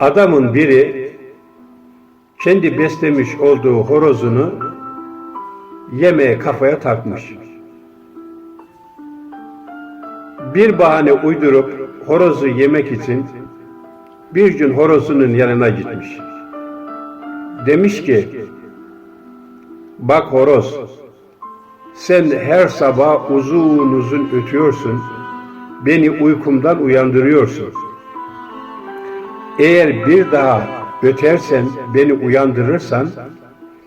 Adamın biri kendi beslemiş olduğu horozunu yemeğe kafaya takmış. Bir bahane uydurup horozu yemek için bir gün horozunun yanına gitmiş. Demiş ki, bak horoz, sen her sabah uzun uzun ötüyorsun, beni uykumdan uyandırıyorsun. Eğer bir daha ötersen, beni uyandırırsan,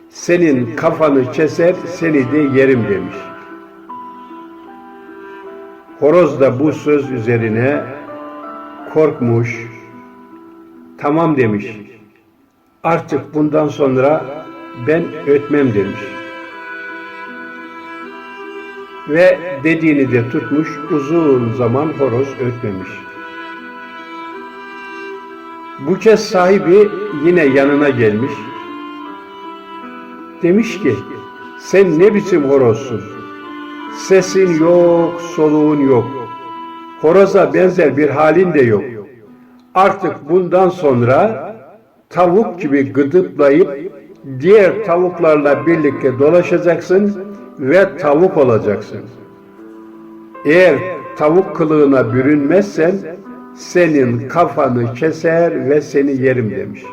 senin kafanı keser, seni de yerim demiş. Horoz da bu söz üzerine korkmuş, tamam demiş. Artık bundan sonra ben ötmem demiş. Ve dediğini de tutmuş, uzun zaman horoz ötmemiş. Bu kez sahibi yine yanına gelmiş. Demiş ki, sen ne biçim horozsun? Sesin yok, soluğun yok. Horoza benzer bir halin de yok. Artık bundan sonra tavuk gibi gıdıklayıp diğer tavuklarla birlikte dolaşacaksın ve tavuk olacaksın. Eğer tavuk kılığına bürünmezsen senin kafanı keser ve seni yerim demiş.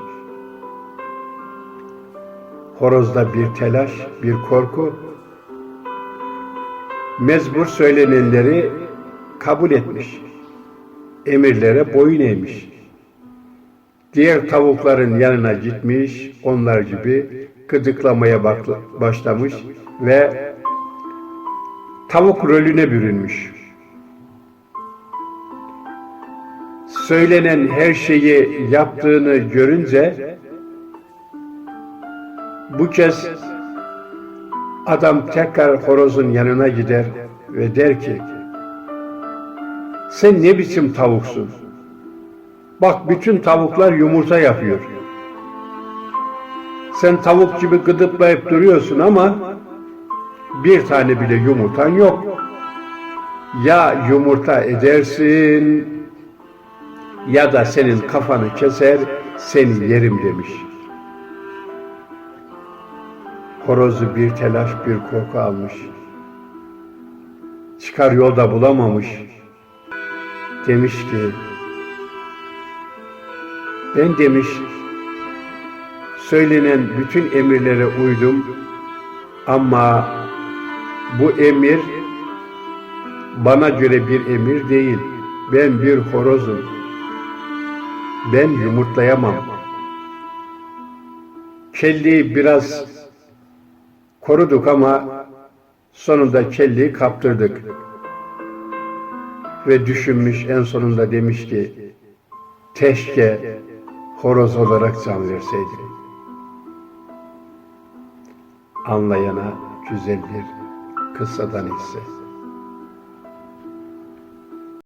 Horozda bir telaş, bir korku, mezbur söylenenleri kabul etmiş. Emirlere boyun eğmiş. Diğer tavukların yanına gitmiş, onlar gibi gıdıklamaya başlamış ve tavuk rolüne bürünmüş. Söylenen her şeyi yaptığını görünce bu kez adam tekrar horozun yanına gider ve der ki sen ne biçim tavuksun? Bak bütün tavuklar yumurta yapıyor. Sen tavuk gibi gıdıklayıp duruyorsun ama bir tane bile yumurtan yok. Ya yumurta edersin ya da senin kafanı keser, seni yerim demiş. Horozu bir telaş, bir korku almış. Çıkar yolda bulamamış. Demiş ki, ben demiş, söylenen bütün emirlere uydum ama bu emir bana göre bir emir değil. Ben bir horozum. Ben yumurtlayamam. Kelliyi biraz koruduk ama sonunda kelliyi kaptırdık. Ve düşünmüş en sonunda demiş ki keşke horoz olarak can verseydim. Anlayana güzel bir kıssadan hisse.